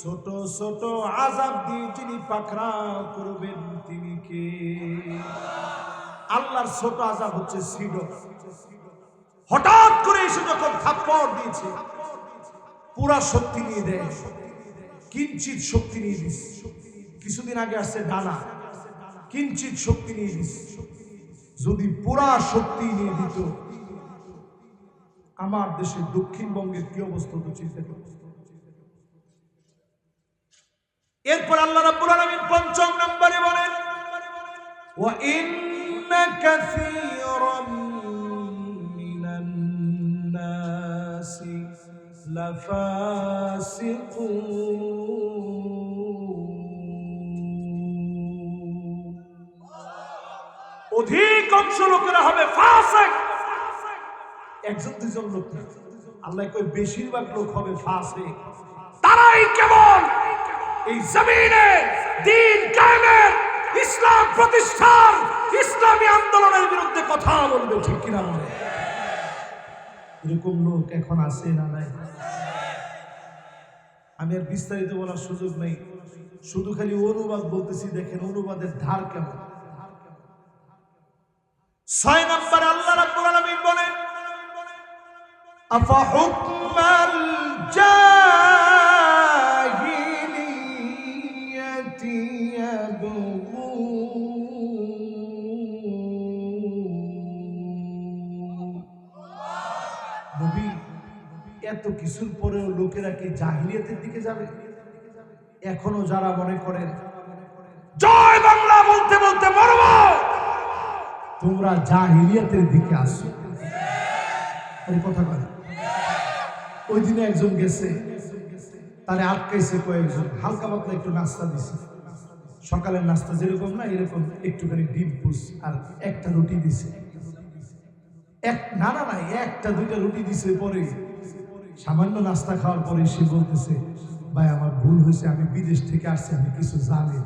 ছোট ছোট আযাব দিয়ে যিনি পাকড়াও করবেন, তিনি কে? আল্লাহর ছোট আযাব হচ্ছে সিডো। হঠাৎ করে এসে যখন থাপ্পড় দিয়েছে, পুরা শক্তি নিয়ে দেয়, কিঞ্চিত শক্তি নিয়ে দিস। কিছুদিন আগে আসছে ডানা, কিঞ্চিত শক্তি নিয়ে দিস। যদি পুরা শক্তি নিয়ে দিত, আমার দেশের দক্ষিণবঙ্গের কি অবস্থা হতো চিন্তা এরপর আল্লাহ রাব্বুল আলামিন পঞ্চম নম্বরে বলেন, ওয়া ইন্না কাসীরাম মিনান নাসি লাফাসিকুন অধিকাংশ লোকেরা হবে ফাসিক। একজন দুজন লোক আল্লাহ কই বেশিরভাগ লোক হবে ফাসিক। তারাই কেবল এই জমিনে দিন কায়েমের ইসলাম প্রতিষ্ঠার ইসলামী আন্দোলনের বিরুদ্ধে কথা বলবে ঠিক কিনা বলে? এরকম লোক এখন আছে না নাই? আমি আর বিস্তারিত বলার সুযোগ নেই। শুধু খালি অনুবাদ বলতেছি দেখেন অনুবাদের ধার কেমন? ছয় নম্বর আল্লাহ রাব্বুল আলামিন বলেন আফা হুকমাল জাহিলিয়াতি নবী, এত কিছুর পরেও লোকেরা কি জাহিলিয়াতের দিকে যাবে? এখনও যারা মনে করেন, জয় বাংলা বলতে বলতে মরবা। তোমরা জাহিলিয়াতের দিকে আসো। কথা কয় ওই দিনে একজন গেছে, তারে আটকাইছে কয়েকজন। হালকা পাতলা একটু নাস্তা দিছে। সকালের নাস্তা যেরকম না, এরকম একটুখানি ডিম পুষ আর একটা রুটি দিছে। এক, না না না, একটা, দুইটা রুটি দিছে পরে। সামান্য নাস্তা খাওয়ার পরে সে বলতেছে, ভাই, আমার ভুল হয়েছে, আমি বিদেশ থেকে আসছি, আমি কিছু জানি।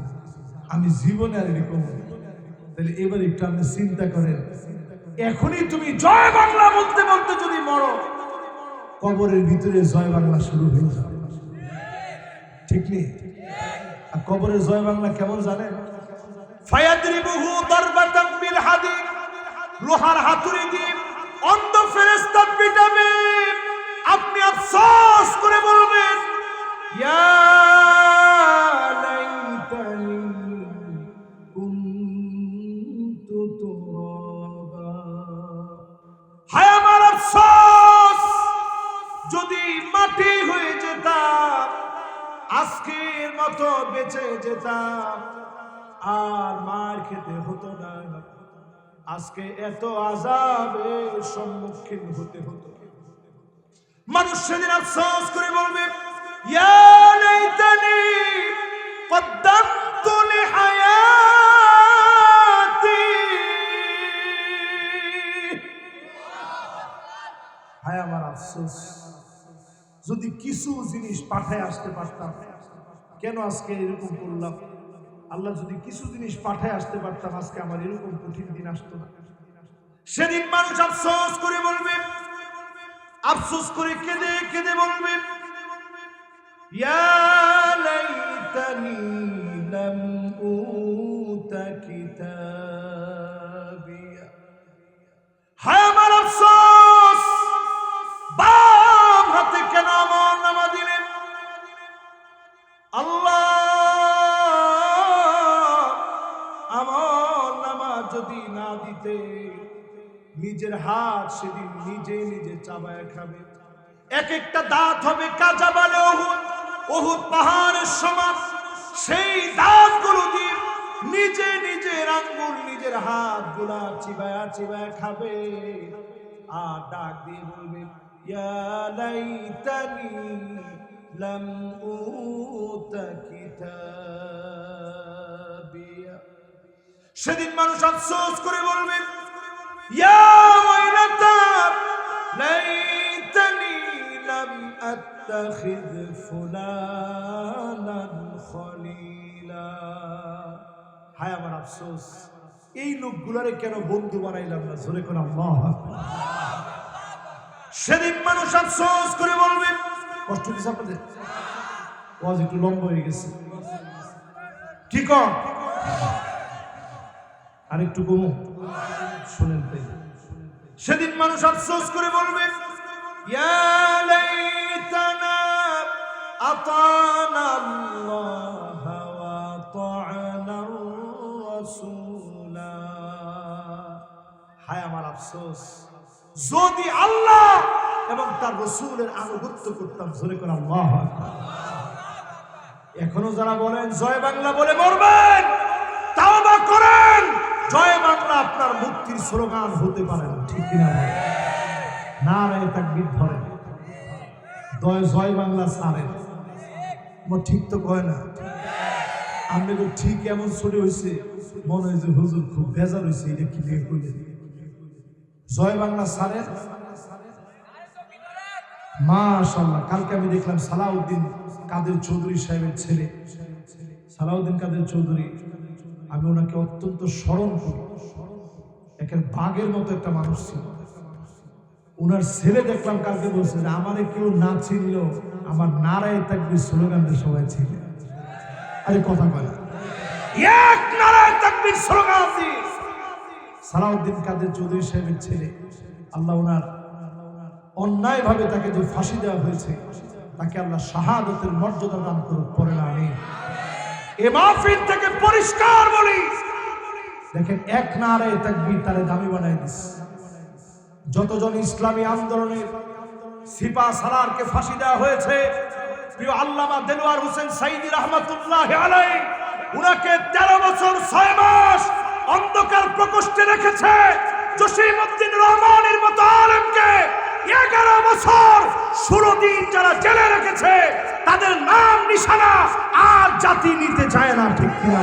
আমি জীবনে আর এরকম। তাহলে এবার একটু আপনি চিন্তা করেন, এখনই তুমি জয় বাংলা বলতে বলতে যদি মরো, কবরের ভিতরে জয় বাংলা শুরু হয়ে যাবে। ঠিক নেই? আর কবরের জয় বাংলা কেমন জানেন? ফায়াদ্রিবুহু দারবাতাম বিল হাদিদ লোহার হাতুড়ি দিয়ে অন্ধ ফেরেশতা পিটাবে। আপনি আফসোস করে বলবেন, ইয়া যেতাম আর মার খেতে হতো না। আজকে এত আজাবে সম্মুখীন হতে হতো। মানুষ সেদিন আফসোস করে বলবে আমার আফসোস, যদি কিছু জিনিস পাঠায় আসতে পারতাম কেন আজকে এরকম করলাম? আল্লাহ যদি কিছু জিনিস পাঠায় আসতে পারতাম, আজকে আমার এরকম কঠিন দিন আসতো না। সেদিন মানুষ আফসোস করে বলবে, আফসোস করে কেঁদে কেঁদে বলবে, ইয়া লাইতানি লাম যদি না দিতে, নিজের হাত সেদিন নিজে নিজে চাবায় খাবে। এক একটা দাঁত হবে কাজা বালে ওহুদ ওহুদ পাহাড়ের সমান। সেই দাঁতগুলো দিয়ে নিজে নিজের আঙ্গুল, নিজের হাতগুলা চিবায়া চিবায়া খাবে। আর ডাক দিয়ে বলবে লাম উতা সেদিন মানুষ আফসোস করে বলবে হায় আমার আফসোস, এই লোকগুলারে কেন বন্ধু বানাইলাম না? জোরে আল্লাহ সেদিন মানুষ আফসোস করে বলবে, কষ্ট দিচ্ছে আপনাদের? একটু লম্বা হয়ে গেছে। কি কর আর একটু কমু। শোনেন তাই সেদিন মানুষ আফসোস করে বলবে হায় আমার আফসোস। যদি আল্লাহ এবং তার রসুলের আনুগত্য করতাম, জোরে করে আল্লাহ। এখনও যারা বলেন, জয় বাংলা বলে মরবেন। বাংলা আপনার মুক্তির স্লোগান হতে পারে না, ঠিক কিনা? না রে তাকবীর ধরেন। জয় জয় বাংলা সারেন। আমার ঠিক তো কয় না? আমি তো ঠিক এমন ছড়ে হয়েছে মনে হয় যে হুজুর খুব বেজার হয়েছে এটা কি নিয়ে কইলে জয় বাংলা সারেন। মাশাল্লাহ কালকে আমি দেখলাম সালাউদ্দিন কাদের চৌধুরী সাহেবের ছেলে। সালাউদ্দিন কাদের চৌধুরী, আমি ওনাকে অত্যন্ত স্মরণ করি। একের বাঘের মতো একটা মানুষ ছিল। ওনার ছেলে দেখলাম কালকে বলছে যে, আমারে কেউ না চিনল আমার নারায় তাকবির স্লোগানটা সবাই ছিল আরে কথা বলে এক তাকবির স্লোগান সালাউদ্দিন কাদের চৌধুরী সাহেবের ছেলে, আল্লাহ ওনার অন্যায়ভাবে তাকে যে ফাঁসি দেওয়া হয়েছে, তাকে আল্লাহ শাহাদতের মর্যাদা দান করুক, পরে না আমি। এ মাহফিল থেকে পরিষ্কার বলি দেখেন, এক নারায় তাকবীর তারে দামি বানাই দিস। যতজন ইসলামী আন্দোলনের সিপা সালারকে ফাঁসি দেওয়া হয়েছে, প্রিয় আল্লামা দেলোয়ার হোসেন সাইদি রহমতুল্লাহ আলাই উনাকে তেরো বছর ছয় মাস অন্ধকার প্রকোষ্ঠে রেখেছে জসিমউদ্দিন রহমানের মতো আলেমকে। এগারো বছর ষোলো দিন যারা জেলে রেখেছে, তাদের নাম নিশানা আর জাতি নিতে চায় না, ঠিক কিনা?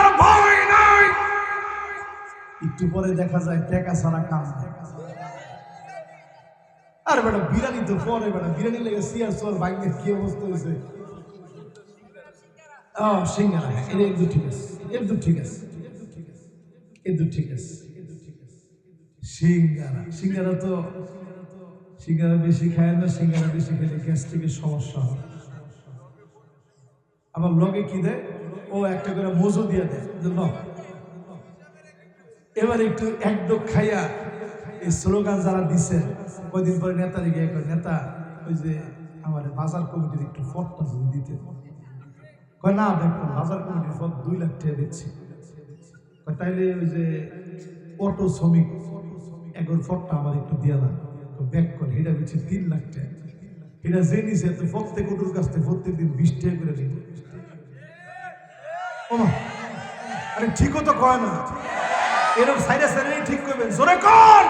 একটু পরে দেখা যায় টেকা ছাড়া কাজ। আর বেটা, বিরিয়ানি তো পরে বেটা, বিরিয়ানি লেগে সিয়ার সোর ভাগ্যে কি অবস্থা হয়েছে ও ঠিক আছে ঠিক আছে ঠিক আছে তো বেশি খায় না বেশি খেলে সমস্যা হয় আবার লগে কি দেয় ও একটা করে মজু দিয়ে দেয়। এবার একটু একডোক খাইয়া এই স্লোগান যারা দিচ্ছেন কয়দিন পরে নেতা গিয়ে নেতা, ওই যে আমার বাজার কমিটির একটু ফটটা যদি দিতে। কয়, না দেখুন বাজার কমিটির ফট দুই লাখ টাকা দিচ্ছি। তাইলে ওই যে অটো শ্রমিক এগোর ফটটা আমার একটু দিয়া না তো ব্যাক করে এটা হচ্ছে তিন লাখ টাকা। এটা যে নিছে, তো প্রত্যেক অটোর কাছ থেকে প্রত্যেক দিন বিশ টাকা করে নিত আরে ঠিকও তো কয় না। এরকম সাইডে সাইডে ঠিক করবেন। জোরে কর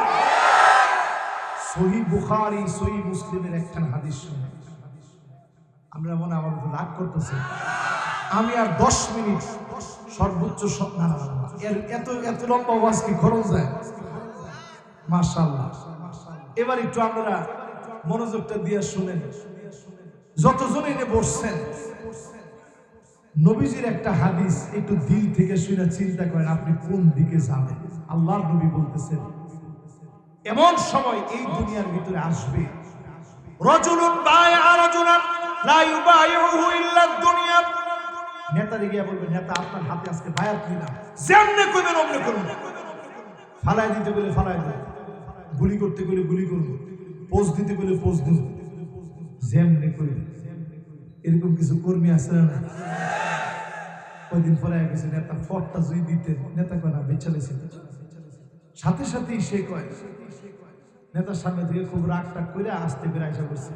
সহি বুখারি সহি মুসলিমের একখান হাদিস শুনে আমরা মনে আমার রাগ করতেছি। আমি আর দশ মিনিট সর্বোচ্চ এর এত এত লম্বা ওয়াজ কি খরচ যায়? মাশাআল্লাহ। এবার একটু আপনারা মনোযোগটা দিয়ে শুনেন। যতজন এনে বসছেন নবীজির একটা হাদিস একটু দিল থেকে শুনে চিন্তা করেন, আপনি কোন দিকে যাবেন? আল্লাহর নবী বলতেছেন, এমন সময় এই দুনিয়ার ভিতরে আসবে। রজুলুন বায়আ রাজুলান, লা ইউবাইউহু ইল্লা দুনিয়া। নেতা গিয়ে বলবে, নেতা, আপনার হাতে আজকে বায়াত নিলাম যেমনে কইবেন, অমনে করুন। ফালাই দিতে বলে ফালাই দেব গুলি করতে গেলে গুলি করব পোজ দিতে গেলে পোজ দেব যেমনে করবে এরকম কিছু কর্মী আছে না কয়দিন পরে গেছে নেতা ফটটা যদি দিতে নেতা কয়, না বেচালেছে সাথে সাথেই সে কয়, নেতার সামনে থেকে খুব রাগ টাগ করে আসতে বের আইসা করছে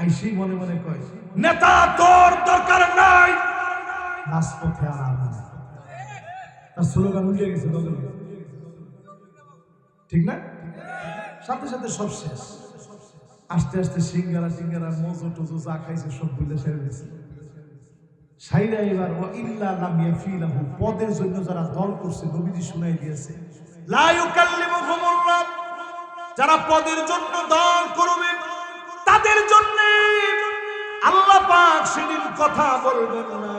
আইসেই মনে মনে কয়, নেতা, তোর দরকার নাই। রাজপথে আর তার স্লোগান উঠে গেছে ঠিক না? সাথে সাথে সব শেষ। আস্তে আস্তে সিঙ্গারা সিঙ্গারা মজো টজো যা খাইছে সব বুঝলে সেরে গেছে। সাইরা এবার ও ইল্লা লামিয়া ফিলাহু পদের জন্য যারা দল করছে, নবীজি শুনাই দিয়েছে। লা ইউকাল্লিমুহুমুল্লাহ যারা পদের জন্য দল করবে, তাদের জন্য আল্লাহ পাক সেদিন কথা বলবেন না।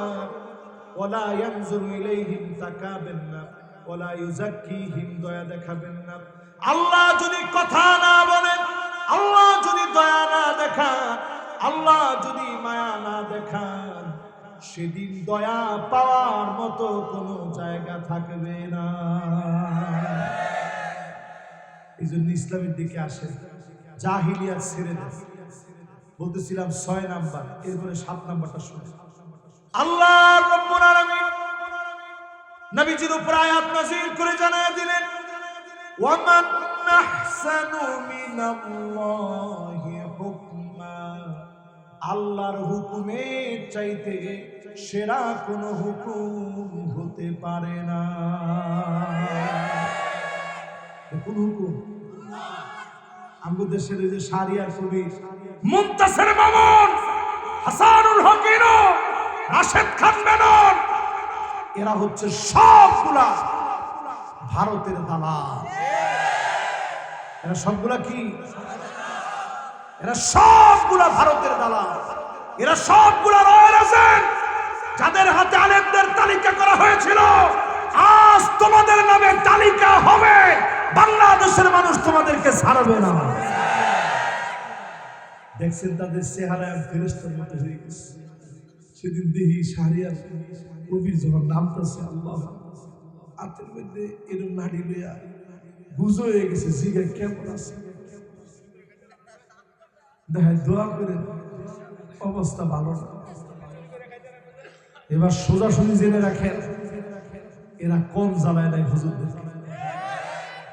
ওলা ইয়ানজুরু ইলাইহিম তাকাবেন না ওলা ইউজাক্কিহিম দয়া দেখাবেন না। আল্লাহ যদি কথা না বলেন আল্লাহ যদি দয়া না দেখান আল্লাহ যদি মায়া না দেখান সেদিন দয়া পাওয়ার মতো কোনো জায়গা থাকবে না। এই জন্য ইসলামের দিকে আসে জাহিলিয়া ছেড়ে দেয় বলতেছিলাম ছয় নাম্বার, এরপরে সাত নাম্বারটা শুনে আল্লাহ নবীজির উপর আয়াত নাযিল করে জানায় দিলেন, ওয়ামান আল্লাহর হুকুমের চাইতে সেরা কোন হুকুম হতে পারে না। কোন হুকুম। আমাদের দেশের যে সারিয়ার কবি মুন্তাসির মামুন হাসানুল হকিনো, রাশেদ খান মেনন এরা হচ্ছে সবগুলা ভারতের দালাল। এরা সবগুলা কি? এরা সবগুলা ভারতের দালাল। এরা সবগুলা রয়্যাল এজেন্ট। যাদের হাতে আলেমদের তালিকা করা হয়েছিল, আজ তোমাদের নামে তালিকা হবে। বাংলাদেশের মানুষ তোমাদেরকে ছাড়বে না। দেখছেন তাদের চেহারা ফেরেস্তার মতো হয়ে গেছে। সেদিন দেখি সারিয়ার কবির যখন নামতেছে, আল্লাহ হাতের মধ্যে এরম নাড়ি লইয়া বুঝো হয়ে গেছে, জিগা কেমন আছে? দেখা দোয়া করে অবস্থা ভালো না। এবার সোজাসুজি জেনে রাখেন এরা কম জ্বালায় নাই হুজুরদেরকে।